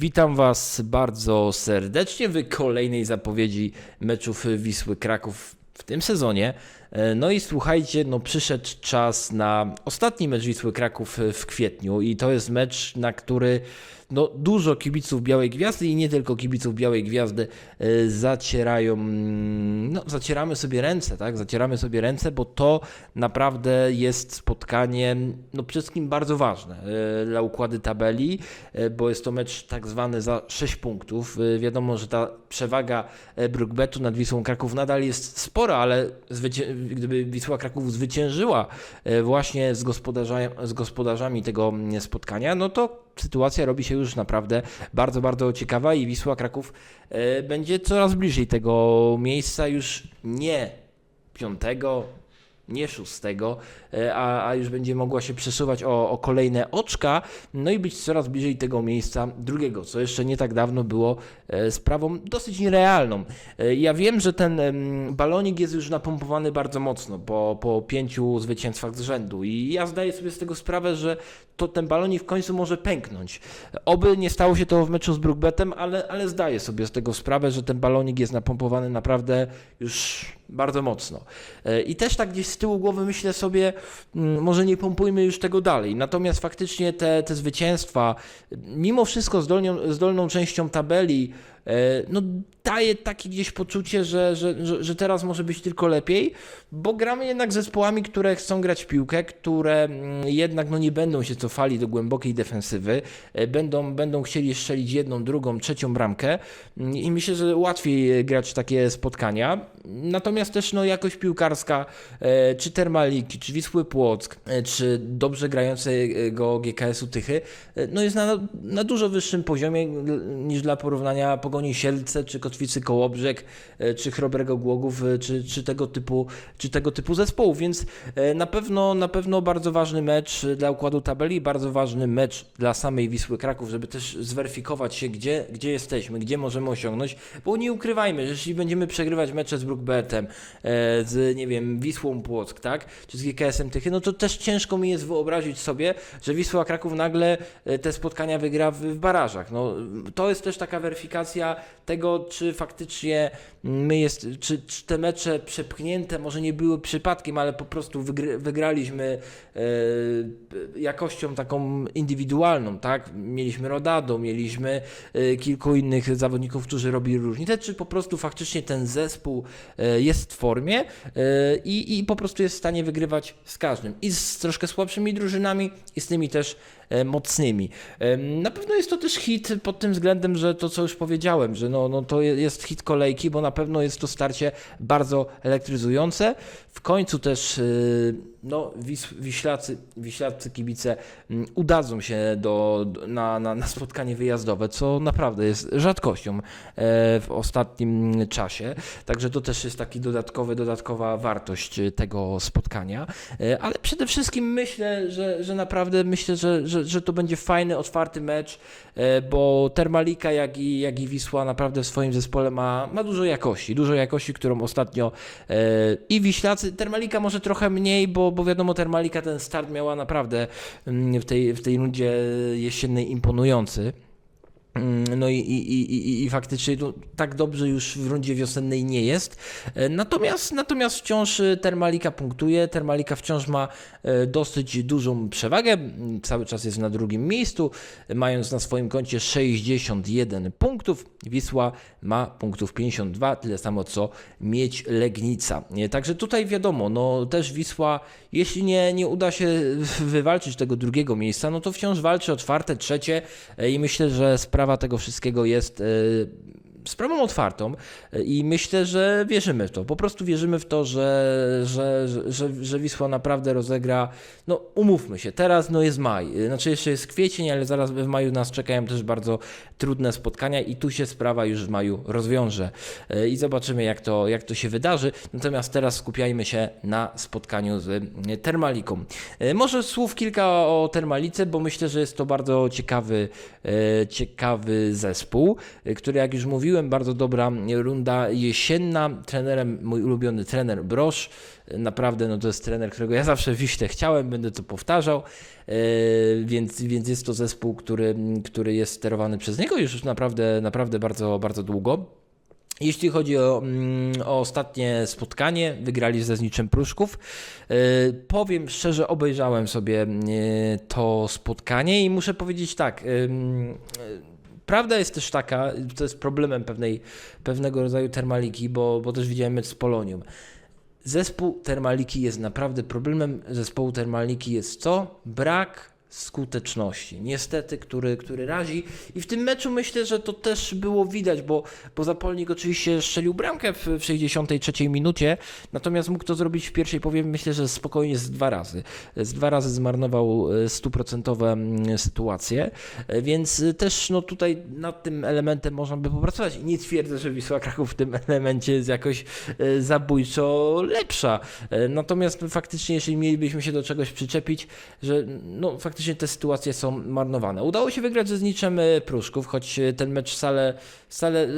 Witam Was bardzo serdecznie w kolejnej zapowiedzi meczów Wisły Kraków w tym sezonie. E, No i słuchajcie, no przyszedł czas na ostatni mecz Wisły Kraków w kwietniu i to jest mecz, na który no, dużo kibiców Białej Gwiazdy i nie tylko kibiców Białej Gwiazdy e, zacierają, mm, no zacieramy sobie ręce, tak, zacieramy sobie ręce, bo to naprawdę jest spotkanie, no przede wszystkim bardzo ważne e, dla układy tabeli, e, bo jest to mecz tak zwany za 6 punktów. Wiadomo, że ta przewaga Brookbetu nad Wisłą Kraków nadal jest spora, ale gdyby Wisła Kraków zwyciężyła właśnie z, z gospodarzami tego mm, spotkania, no to sytuacja robi się już naprawdę bardzo, bardzo ciekawa i Wisła Kraków e, będzie coraz bliżej tego miejsca już nie piątego, nie szóstego, e, a, a już będzie mogła się przesuwać o, o kolejne oczka, no i być coraz bliżej tego miejsca drugiego, co jeszcze nie tak dawno było e, sprawą dosyć nierealną. E, Ja wiem, że ten balonik jest już napompowany bardzo mocno po, po pięciu zwycięstwach z rzędu i ja zdaję sobie z tego sprawę, że to ten balonik w końcu może pęknąć. Oby nie stało się to w meczu z Brookbetem, ale, ale zdaję sobie z tego sprawę, że ten balonik jest napompowany naprawdę już bardzo mocno. E, I też tak gdzieś z tyłu głowy myślę sobie, mm, może nie pompujmy już tego dalej. Natomiast faktycznie te, te zwycięstwa, mimo wszystko z, dolnią, z dolną częścią tabeli, no daje takie gdzieś poczucie, że, że, że, że teraz może być tylko lepiej, bo gramy jednak z zespołami, które chcą grać w piłkę, które mm, jednak no, nie będą się cofali do głębokiej defensywy, e, będą, będą chcieli strzelić jedną, drugą, trzecią bramkę Mm, i myślę, że łatwiej e, grać takie spotkania. Natomiast też no, jakość piłkarska, e, czy Termaliki, czy Wisły Płock, e, czy dobrze grającego GKS-u Tychy, e, no jest na, na dużo wyższym poziomie niż dla porównania Pogoni Sielce, czy Kotwicy Kołobrzeg, e, czy Chrobrego Głogów, e, czy, czy, tego typu, czy tego typu zespołów, więc e, na pewno, na pewno bardzo ważny mecz dla układu tabeli, bardzo ważny mecz dla samej Wisły Kraków, żeby też zweryfikować się, gdzie, gdzie jesteśmy, gdzie możemy osiągnąć, bo nie ukrywajmy, że jeśli będziemy przegrywać mecze z Brookbetem, e, z, nie wiem, Wisłą Płock, tak, czy z GKS-em Tychy, no to też ciężko mi jest wyobrazić sobie, że Wisła Kraków nagle te spotkania wygra w, w barażach. No, to jest też taka weryfikacja tego, czy faktycznie my jest, czy, czy te mecze przepchnięte może nie były przypadkiem, ale po prostu wygr wygraliśmy e, jakością taką indywidualną, tak? Mieliśmy Rodado, mieliśmy e, kilku innych zawodników, którzy robili różnicę, czy po prostu faktycznie ten zespół e, jest w formie i, i po prostu jest w stanie wygrywać z każdym. I z troszkę słabszymi drużynami, i z tymi też mocnymi. Em, Na pewno jest to też hit pod tym względem, że to co już powiedziałem, że no, no to je- jest hit kolejki, bo na pewno jest to starcie bardzo elektryzujące. W końcu też y, no, wiślacy, wiślacy kibice udadzą się do, na, na, na spotkanie wyjazdowe, co naprawdę jest rzadkością e, w ostatnim czasie. Także to też jest taki dodatkowy, dodatkowa wartość e, tego spotkania. E, Ale przede wszystkim myślę, że, że naprawdę myślę, że, że, że to będzie fajny, otwarty mecz, e, bo Termalika, jak i, jak i Wisła naprawdę w swoim zespole ma, ma dużo jakości. Dużo jakości, którą ostatnio e, i Wiślacy, Termalika może trochę mniej, bo, bo wiadomo, Termalika ten start miała naprawdę mm, w tej, w tej rundzie jesiennej imponujący. Mm, No i, i, i, i, faktycznie no, tak dobrze już w rundzie wiosennej nie jest. E, Natomiast, natomiast wciąż e, Termalika punktuje. Termalika wciąż ma e, dosyć dużą przewagę. Mm, Cały czas jest na drugim miejscu, mając na swoim koncie 61 punktów. Wisła ma punktów 52, tyle samo co Miedź Legnica. Także tutaj wiadomo, no też Wisła, jeśli nie, nie uda się wywalczyć tego drugiego miejsca, no to wciąż walczy o czwarte, trzecie i myślę, że sprawa tego wszystkiego jest e, sprawą otwartą e, i myślę, że wierzymy w to. Po prostu wierzymy w to, że, że, że, że, Wisła naprawdę rozegra. No, umówmy się, teraz no jest maj, e, znaczy jeszcze jest kwiecień, ale zaraz w maju nas czekają też bardzo trudne spotkania i tu się sprawa już w maju rozwiąże E, i zobaczymy, jak to, jak to się wydarzy. Natomiast teraz skupiajmy się na spotkaniu z Termaliką. Może słów kilka o Termalice, bo myślę, że jest to bardzo ciekawy, ciekawy zespół, który, jak już mówiłem, mówiłem, bardzo dobra runda jesienna. Trenerem mój ulubiony trener Brosz. Naprawdę no to jest trener, którego ja zawsze Wiśle chciałem, będę to powtarzał, e, więc, więc jest to zespół, który, który jest sterowany przez niego już naprawdę, naprawdę bardzo, bardzo długo. Jeśli chodzi o, mm, o, ostatnie spotkanie, wygrali ze Zniczem Pruszków. Yy, powiem szczerze, obejrzałem sobie yy, to spotkanie i muszę powiedzieć tak. Prawda jest też taka, to jest problemem pewnej, pewnego rodzaju termaliki, bo, bo też widziałem mecz z Polonią. Zespół termaliki jest naprawdę problemem zespołu termaliki jest co? Brak skuteczności, niestety, który, który razi. I w tym meczu myślę, że to też było widać, bo, bo Zapolnik oczywiście strzelił bramkę w, w 63 minucie, natomiast mógł to zrobić w pierwszej połowie, myślę, że spokojnie z dwa razy. Z dwa razy zmarnował e, stuprocentowe sytuacje, e, więc też no, tutaj nad tym elementem można by popracować. I nie twierdzę, że Wisła Kraków w tym elemencie jest jakoś e, zabójczo lepsza. Natomiast faktycznie, jeśli mielibyśmy się do czegoś przyczepić, że no faktycznie faktycznie te sytuacje są marnowane. Udało się wygrać ze Zniczem e, Pruszków, choć e, ten mecz wcale, wcale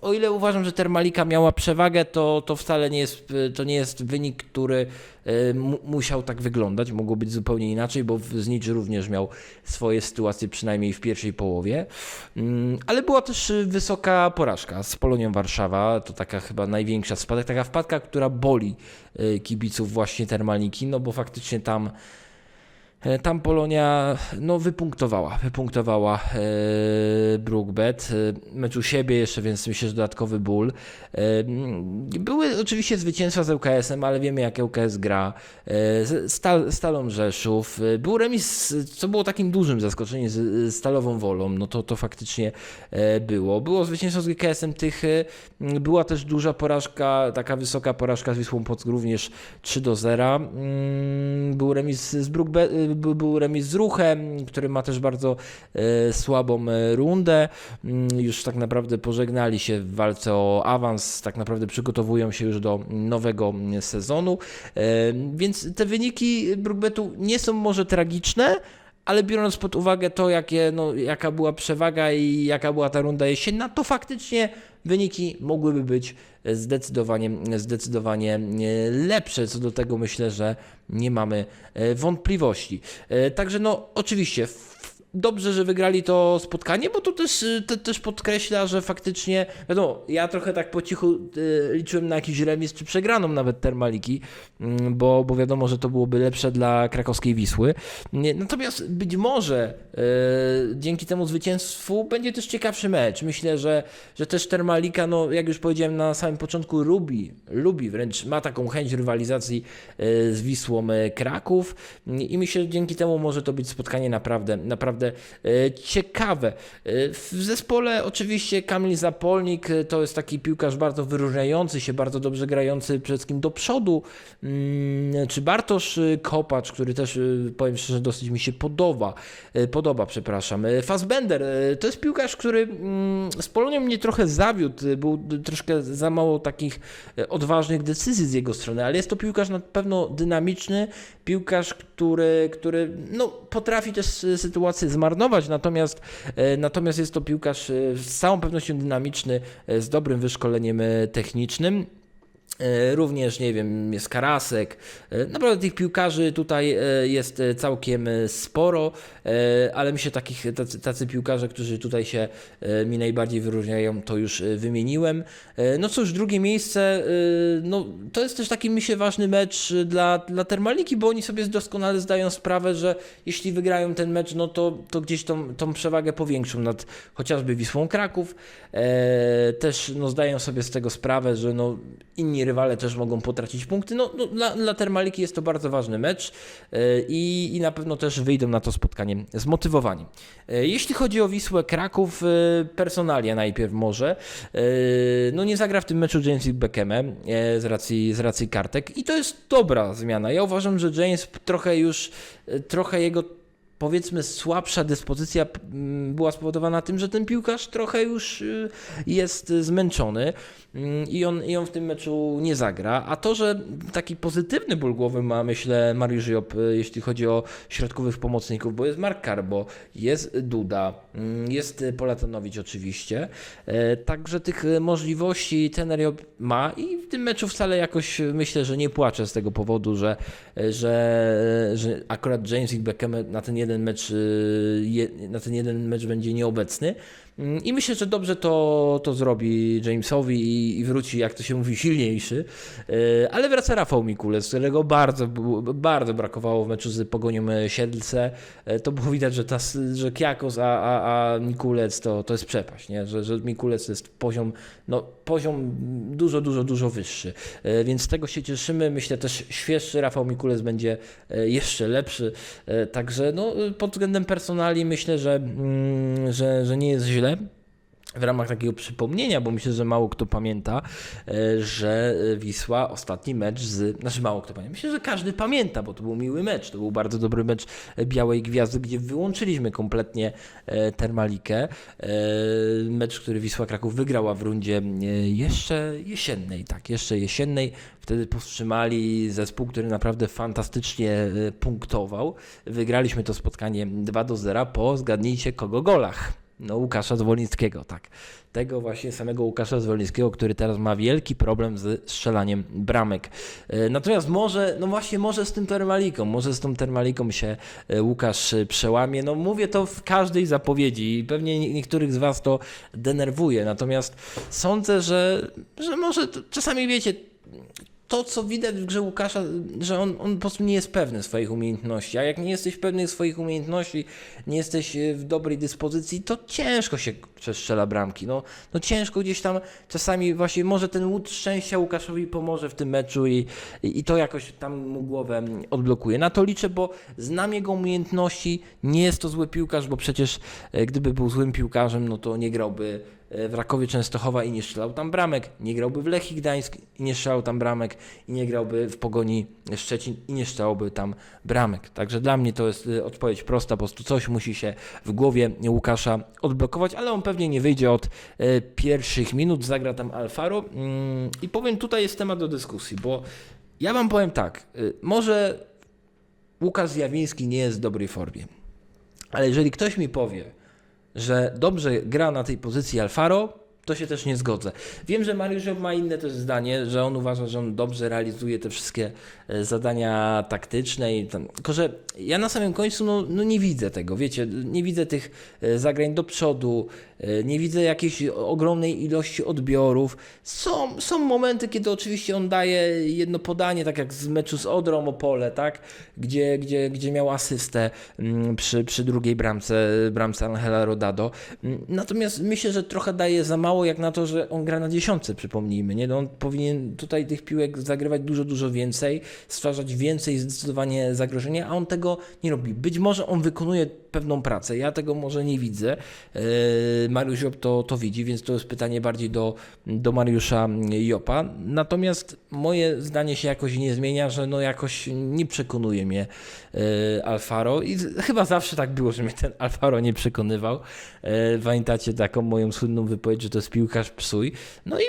o ile uważam, że Termalika miała przewagę, to, to wcale nie jest, e, to nie jest wynik, który musiał tak wyglądać. Mogło być zupełnie inaczej, bo Znicz również miał swoje sytuacje, przynajmniej w pierwszej połowie. Mm, ale była też wysoka porażka z Polonią Warszawa. To taka chyba największa spadek, taka wpadka, która boli kibiców właśnie Termaliki, no bo faktycznie tam E, tam Polonia no, wypunktowała, wypunktowała e, Brookbet. E, mecz u siebie jeszcze, więc myślę, że dodatkowy ból. E, były oczywiście zwycięstwa z ŁKS-em, ale wiemy jak ŁKS gra. E, Stal, Stalą Rzeszów. E, był remis, co było takim dużym zaskoczeniem z Stalową Wolą. No to, to faktycznie e, było. Było zwycięstwo z ŁKS-em tych. Była też duża porażka, taka wysoka porażka z Wisłą Płock również 3 do 0. Mm, był remis z Brookbet był, był remis z Ruchem, który ma też bardzo e, słabą e, rundę. Mm, już tak naprawdę pożegnali się w walce o awans, tak naprawdę przygotowują się już do nowego sezonu. E, więc te wyniki Brookbetu nie są może tragiczne, ale biorąc pod uwagę to, jakie, no, jaka była przewaga i jaka była ta runda jesienna, to faktycznie wyniki mogłyby być zdecydowanie, zdecydowanie e, lepsze. Co do tego myślę, że nie mamy e, wątpliwości. E, także no oczywiście dobrze, że wygrali to spotkanie, bo to też, to też podkreśla, że faktycznie, wiadomo, ja trochę tak po cichu y, liczyłem na jakiś remis czy przegraną nawet Termaliki, y, bo, bo wiadomo, że to byłoby lepsze dla krakowskiej Wisły. Natomiast być może y, dzięki temu zwycięstwu będzie też ciekawszy mecz. Myślę, że, że też Termalika, no jak już powiedziałem na samym początku, lubi, lubi wręcz ma taką chęć rywalizacji z Wisłą Kraków i myślę, że dzięki temu może to być spotkanie naprawdę, naprawdę naprawdę e, ciekawe. E, w zespole oczywiście Kamil Zapolnik e, to jest taki piłkarz bardzo wyróżniający się, bardzo dobrze grający przede wszystkim do przodu, mm, czy Bartosz Kopacz, który też powiem szczerze dosyć mi się podoba, podoba, przepraszam. Fassbender to jest piłkarz, który mm, z Polonią mnie trochę zawiódł, był troszkę za mało takich odważnych decyzji z jego strony, ale jest to piłkarz na pewno dynamiczny, piłkarz, który, który no, potrafi też sytuację zmarnować, natomiast, e, natomiast jest to piłkarz e, z całą pewnością dynamiczny, e, z dobrym wyszkoleniem technicznym. E, również, nie wiem, jest Karasek. E, naprawdę tych piłkarzy tutaj e, jest całkiem sporo, ale myślę takich, tacy, tacy piłkarze, którzy tutaj się mi najbardziej wyróżniają, to już wymieniłem. No cóż, drugie miejsce, no to jest też taki myślę ważny mecz dla, dla Termaliki, bo oni sobie doskonale zdają sprawę, że jeśli wygrają ten mecz, no to, to gdzieś tą, tą przewagę powiększą nad chociażby Wisłą Kraków. Też no, zdają sobie z tego sprawę, że no, inni rywale też mogą potracić punkty. No, no dla, dla Termaliki jest to bardzo ważny mecz e, i, i na pewno też wyjdą na to spotkanie zmotywowani. E, jeśli chodzi o Wisłę Kraków, e, personalia najpierw może. No nie zagra w tym meczu James Beckhamem z racji, z racji kartek i to jest dobra zmiana. Ja uważam, że James trochę już, trochę jego powiedzmy słabsza dyspozycja mm, była spowodowana tym, że ten piłkarz trochę już y, jest zmęczony mm, i on, i on w tym meczu nie zagra. A to, że taki pozytywny ból głowy ma, myślę, Mariusz Job, y, jeśli chodzi o środkowych pomocników, bo jest Mark Karbo, jest Duda, mm, jest Polatanowicz oczywiście. E, Także tych możliwości ten Job ma i w tym meczu wcale jakoś myślę, że nie płaczę z tego powodu, że, że, że akurat James i Beckham na ten jeden mecz, e, je- na ten jeden mecz będzie nieobecny. Mm, I myślę, że dobrze to, to zrobi Jamesowi i, i wróci, jak to się mówi, silniejszy. E, Ale wraca Rafał Mikulec, którego bardzo, bardzo brakowało w meczu z Pogonią Siedlce. E, To było widać, że, ta, że Kiakos, a, a, a Mikulec to, to jest przepaść, nie? Że, że Mikulec to jest poziom, no, poziom dużo, dużo, dużo wyższy. E, Więc z tego się cieszymy. Myślę też świeższy Rafał Mikulec będzie jeszcze lepszy. Także no, pod względem personali myślę, że, mm, że, że nie jest źle w ramach takiego przypomnienia, bo myślę, że mało kto pamięta, e, że Wisła ostatni mecz z. Znaczy mało kto pamięta. Myślę, że każdy pamięta, bo to był miły mecz. To był bardzo dobry mecz Białej Gwiazdy, gdzie wyłączyliśmy kompletnie e, Termalikę. E, Mecz, który Wisła Kraków wygrała w rundzie e, jeszcze jesiennej, tak, jeszcze jesiennej. Wtedy powstrzymali zespół, który naprawdę fantastycznie e, punktował. Wygraliśmy to spotkanie 2 do 0 po, zgadnijcie, kogo golach. No, Łukasza Zwolińskiego, tak. Tego właśnie samego Łukasza Zwolińskiego, który teraz ma wielki problem z strzelaniem bramek. E, Natomiast może, no właśnie, może z tym termaliką, może z tą termaliką się e, Łukasz e, przełamie. No mówię to w każdej zapowiedzi i pewnie nie- niektórych z Was to denerwuje. Natomiast sądzę, że, że może to, czasami wiecie, to, co widać w grze Łukasza, że on, on po prostu nie jest pewny swoich umiejętności. A jak nie jesteś pewny swoich umiejętności, nie jesteś e, w dobrej dyspozycji, to ciężko się przestrzela bramki. No, no ciężko gdzieś tam czasami właśnie może ten łód szczęścia Łukaszowi pomoże w tym meczu i, i, i to jakoś tam mu głowę odblokuje. Na to liczę, bo znam jego umiejętności, nie jest to zły piłkarz, bo przecież e, gdyby był złym piłkarzem, no to nie grałby w Rakowie Częstochowa i nie strzelał tam bramek, nie grałby w Lechii Gdańsk i nie strzelał tam bramek. I nie grałby w Pogoni Szczecin i nie strzelałby tam bramek. Także dla mnie to jest y, odpowiedź prosta, po prostu coś musi się w głowie Łukasza odblokować, ale on pewnie nie wyjdzie od e, pierwszych minut, zagra tam Alfaro. Mm, i powiem, tutaj jest temat do dyskusji, bo ja wam powiem tak, może Łukasz Zjawiński nie jest w dobrej formie, ale jeżeli ktoś mi powie, że dobrze gra na tej pozycji Alfaro, to się też nie zgodzę. Wiem, że Mariusz ma inne też zdanie, że on uważa, że on dobrze realizuje te wszystkie e, zadania taktyczne i tam. Tylko, że ja na samym końcu no, no nie widzę tego, wiecie, nie widzę tych e, zagrań do przodu, e, nie widzę jakiejś ogromnej ilości odbiorów. Są, są momenty, kiedy oczywiście on daje jedno podanie, tak jak z meczu z Odrą Opole, tak, gdzie, gdzie, gdzie miał asystę mm, przy, przy drugiej bramce, bramce Angela Rodado. Mm, Natomiast myślę, że trochę daje za mało jak na to, że on gra na dziesiątce, przypomnijmy. Nie? No on powinien tutaj tych piłek zagrywać dużo, dużo więcej, stwarzać więcej zdecydowanie zagrożenia, a on tego nie robi. Być może on wykonuje pewną pracę, ja tego może nie widzę. Yy, Mariusz Job to, to widzi, więc to jest pytanie bardziej do, do Mariusza Jopa. Natomiast moje zdanie się jakoś nie zmienia, że no jakoś nie przekonuje mnie yy, Alfaro i chyba zawsze tak było, że mnie ten Alfaro nie przekonywał. Yy, Pamiętacie taką moją słynną wypowiedź, że to jest piłkarz psuj. No i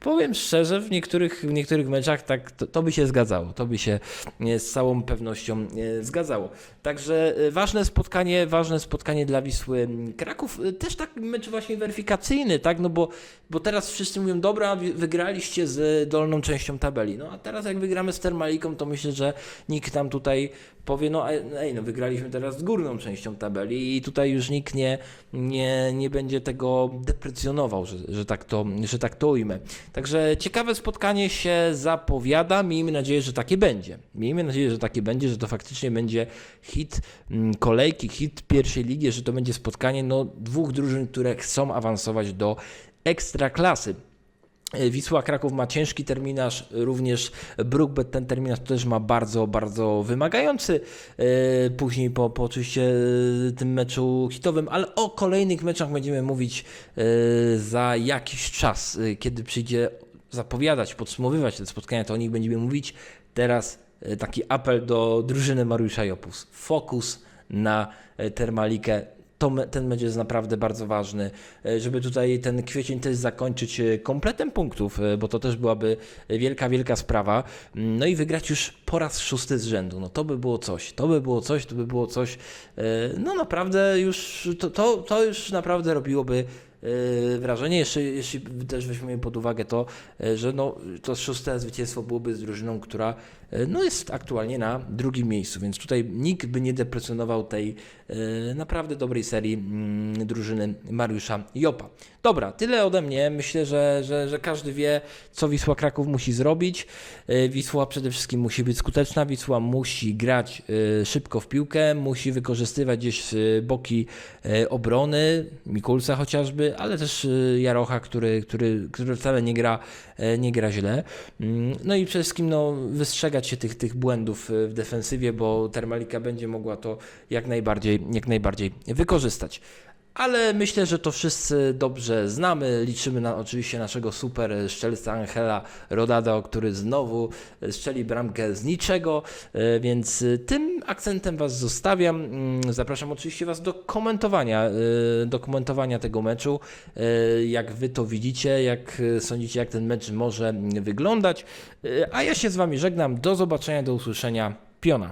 powiem szczerze, w niektórych, w niektórych meczach tak to, to by się zgadzało. To by się e, z całą pewnością e, zgadzało. Także e, ważne spotkanie, ważne spotkanie dla Wisły Kraków. Też tak mecz właśnie weryfikacyjny, tak? No bo, bo teraz wszyscy mówią, dobra, wy- wygraliście z dolną częścią tabeli. No a teraz jak wygramy z Termaliką, to myślę, że nikt tam tutaj powie, no ej, no wygraliśmy teraz z górną częścią tabeli i tutaj już nikt nie, nie, nie będzie tego deprecjonował, że, że, tak to, że tak to ujmę. Także ciekawe spotkanie się zapowiada. Miejmy nadzieję, że takie będzie. Miejmy nadzieję, że takie będzie, że to faktycznie będzie hit mm, kolejki, hit pierwszej ligi, że to będzie spotkanie no, dwóch drużyn, które chcą awansować do ekstraklasy. E, Wisła Kraków ma ciężki terminarz, również Brookbet ten terminarz też ma bardzo, bardzo wymagający. E, Później po, po oczywiście e, tym meczu hitowym, ale o kolejnych meczach będziemy mówić za jakiś czas, kiedy przyjdzie zapowiadać, podsumowywać te spotkania, to o nich będziemy mówić. Teraz taki apel do drużyny Mariusza Jopus. Fokus na Termalikę. To, ten mecz jest naprawdę bardzo ważny, e, żeby tutaj ten kwiecień też zakończyć e, kompletem punktów, e, bo to też byłaby wielka, wielka sprawa. Mm, No i wygrać już po raz szósty z rzędu. No to by było coś, to by było coś, to by było coś. No naprawdę już, to, to, to już naprawdę robiłoby wrażenie, jeśli też weźmiemy pod uwagę to, że no, to szóste zwycięstwo byłoby z drużyną, która no, jest aktualnie na drugim miejscu, więc tutaj nikt by nie deprecjonował tej e, naprawdę dobrej serii mm, drużyny Mariusza Jopa. Dobra, tyle ode mnie. Myślę, że, że, że każdy wie, co Wisła Kraków musi zrobić. E, Wisła przede wszystkim musi być skuteczna, Wisła musi grać e, szybko w piłkę, musi wykorzystywać gdzieś e, boki e, obrony, Mikulca chociażby, ale też e, Jarocha, który, który, który wcale nie gra, e, nie gra źle. Mm, No i przede wszystkim no, wystrzegać się tych, tych błędów e, w defensywie, bo Termalika będzie mogła to jak najbardziej, jak najbardziej wykorzystać. Ale myślę, że to wszyscy dobrze znamy. Liczymy na oczywiście naszego super szczelca Angela Rodado, który znowu strzeli bramkę z niczego, e, więc e, tym akcentem Was zostawiam. Mm, Zapraszam oczywiście Was do komentowania, e, do komentowania tego meczu, jak Wy to widzicie, jak sądzicie, jak ten mecz może wyglądać. A ja się z Wami żegnam. Do zobaczenia, do usłyszenia. Piona.